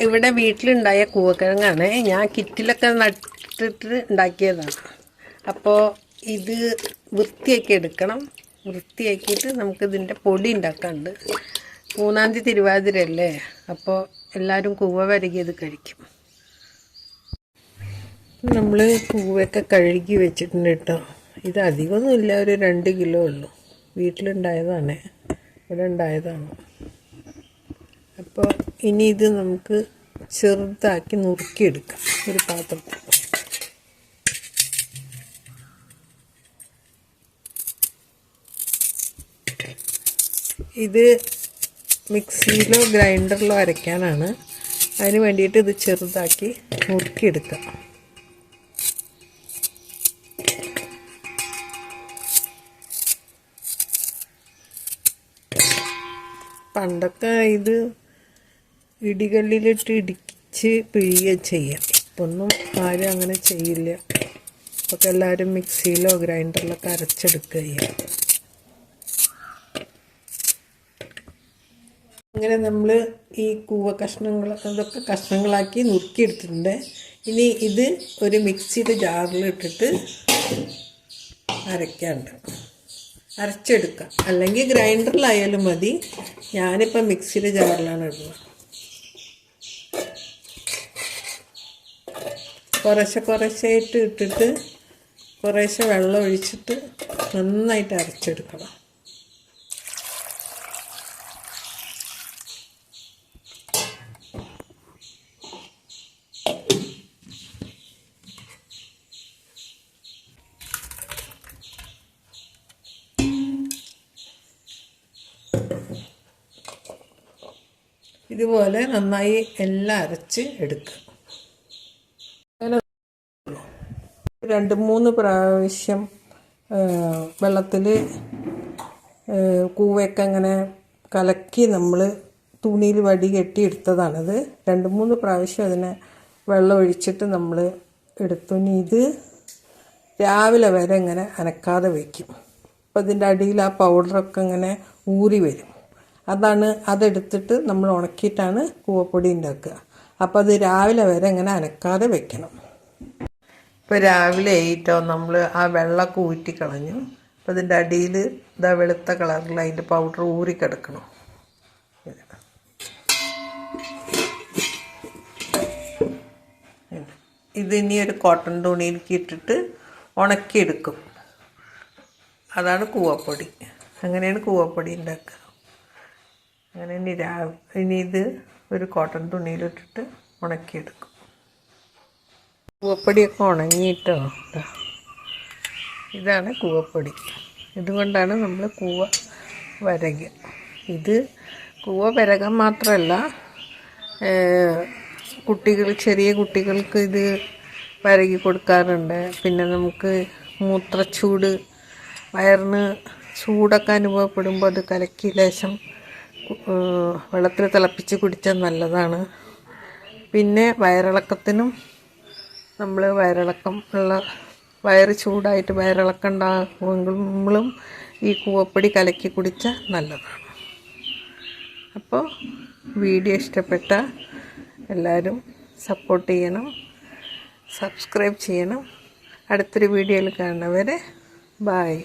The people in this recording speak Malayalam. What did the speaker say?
ഇവിടെ വീട്ടിലുണ്ടായ കൂവക്കിഴങ്ങാണ്. ഞാൻ കിറ്റിലൊക്കെ നട്ടിട്ട് ഉണ്ടാക്കിയതാണ്. അപ്പോൾ ഇത് വൃത്തിയാക്കി എടുക്കണം. വൃത്തിയാക്കിയിട്ട് നമുക്കിതിന്റെ പൊടി ഉണ്ടാക്കാണ്ട്. മൂന്നാം തീയതി തിരുവാതിരയല്ലേ? അപ്പോൾ എല്ലാവരും കൂവ വരകിയത് കഴിക്കും. നമ്മൾ കൂവയൊക്കെ കഴുകി വെച്ചിട്ടുണ്ട് കേട്ടോ. ഇത് അധികമൊന്നുമില്ല ഒരു രണ്ട് കിലോ ഉള്ളൂ. വീട്ടിലുണ്ടായതാണ്. ഇവിടെ ഉണ്ടായതാണ്. അപ്പോൾ ഇനി ഇത് നമുക്ക് ചെറുതാക്കി നുറുക്കിയെടുക്കാം. ഒരു പാത്രം ഇത് മിക്സിയിലോ ഗ്രൈൻഡറിലോ അരയ്ക്കാനാണ്. അതിന് വേണ്ടിയിട്ട് ഇത് ചെറുതാക്കി നുറുക്കിയെടുക്കാം. പണ്ടൊക്കെ ഇത് ഇടികല്ലിലിട്ട് ഇടിച്ച് പിഴിയുക ചെയ്യാം. ഇപ്പൊന്നും ആരും അങ്ങനെ ചെയ്യില്ല. ഇപ്പൊക്കെ എല്ലാവരും മിക്സിയിലോ ഗ്രൈൻഡറിലൊക്കെ അരച്ചെടുക്കുക ചെയ്യാം. അങ്ങനെ നമ്മൾ ഈ കൂവ കഷ്ണങ്ങൾ അതൊക്കെ കഷ്ണങ്ങളാക്കി നുറുക്കിയെടുത്തിട്ടുണ്ട്. ഇനി ഇത് ഒരു മിക്സിയുടെ ജാറിലിട്ടിട്ട് അരയ്ക്കാണ്ട്. അരച്ചെടുക്കാം. അല്ലെങ്കിൽ ഗ്രൈൻഡറിലായാലും മതി. ഞാനിപ്പോൾ മിക്സിയുടെ ജാറിലാണ് ഇടുന്നത്. കുറേശ്ശെ കുറേശ്ശായിട്ട് ഇട്ടിട്ട് കുറേശ്ശെ വെള്ളം ഒഴിച്ചിട്ട് നന്നായിട്ട് അരച്ചെടുക്കണം. ഇതുപോലെ നന്നായി എല്ലാം അരച്ച് എടുക്കുക അങ്ങനെ രണ്ട് മൂന്ന് പ്രാവശ്യം വെള്ളത്തിൽ കൂവയൊക്കെ അങ്ങനെ കലക്കി നമ്മൾ തുണിയിൽ വടി കെട്ടി എടുത്തതാണത്. രണ്ട് മൂന്ന് പ്രാവശ്യം അതിനെ വെള്ളം ഒഴിച്ചിട്ട് നമ്മൾ എടുത്തു. ഇനി ഇത് രാവിലെ വരെ ഇങ്ങനെ അനക്കാതെ വയ്ക്കും അപ്പോൾ ഇതിന്റെ അടിയിൽ ആ പൗഡറൊക്കെ ഇങ്ങനെ ഊറി വരും. അതാണ് അതെടുത്തിട്ട് നമ്മൾ ഉണക്കിയിട്ടാണ് കൂവപ്പൊടി ഉണ്ടാക്കുക. അപ്പോൾ അത് രാവിലെ വരെ ഇങ്ങനെ അനക്കാതെ വെക്കണം. ഇപ്പോൾ രാവിലെ ആയിട്ടോ നമ്മൾ ആ വെള്ളമൊക്കെ ഊറ്റി കളഞ്ഞു അപ്പോൾ അതിന്റെ അടിയിൽ ഇതാ വെളുത്ത കളറിൽ അതിന്റെ പൗഡർ ഊറി കിടക്കണം. ഇനി ഒരു കോട്ടൺ തുണിയിലേക്ക് ഇട്ടിട്ട് ഉണക്കിയെടുക്കും. അതാണ് കൂവപ്പൊടി. അങ്ങനെയാണ് കൂവപ്പൊടി ഉണ്ടാക്കുക. അങ്ങനെ ഇനി രാ ഇനി ഇത് ഒരു കോട്ടൺ തുണിയിലിട്ടിട്ട് ഉണക്കിയെടുക്കും. കൂവപ്പൊടിയൊക്കെ ഉണങ്ങിയിട്ടോ? ഇതാണ് കൂവപ്പൊടി. ഇതുകൊണ്ടാണ് നമ്മൾ കൂവ വരക. ഇത് കൂവ വരകാൻ മാത്രമല്ല കുട്ടികൾ ചെറിയ കുട്ടികൾക്ക് ഇത് വരകി കൊടുക്കാറുണ്ട്. പിന്നെ നമുക്ക് മൂത്രച്ചൂട് വയറിന് ചൂടൊക്കെ അനുഭവപ്പെടുമ്പോൾ അത് കലക്കി ലേശം വെള്ളത്തിൽ തിളപ്പിച്ച് കുടിച്ചാൽ നല്ലതാണ്. പിന്നെ വയറിളക്കത്തിനും നമ്മൾ വയറിളക്കം ഉള്ള വയറ് ചൂടായിട്ട് വയറിളക്കം ഉണ്ടാകുമ്പോഴും ഈ കൂവപ്പൊടി കലക്കി കുടിച്ചാൽ നല്ലതാണ്. അപ്പോൾ വീഡിയോ ഇഷ്ടപ്പെട്ട എല്ലാവരും സപ്പോർട്ട് ചെയ്യണം സബ്സ്ക്രൈബ് ചെയ്യണം. അടുത്തൊരു വീഡിയോയിൽ കാണുന്നവരെ ബായ്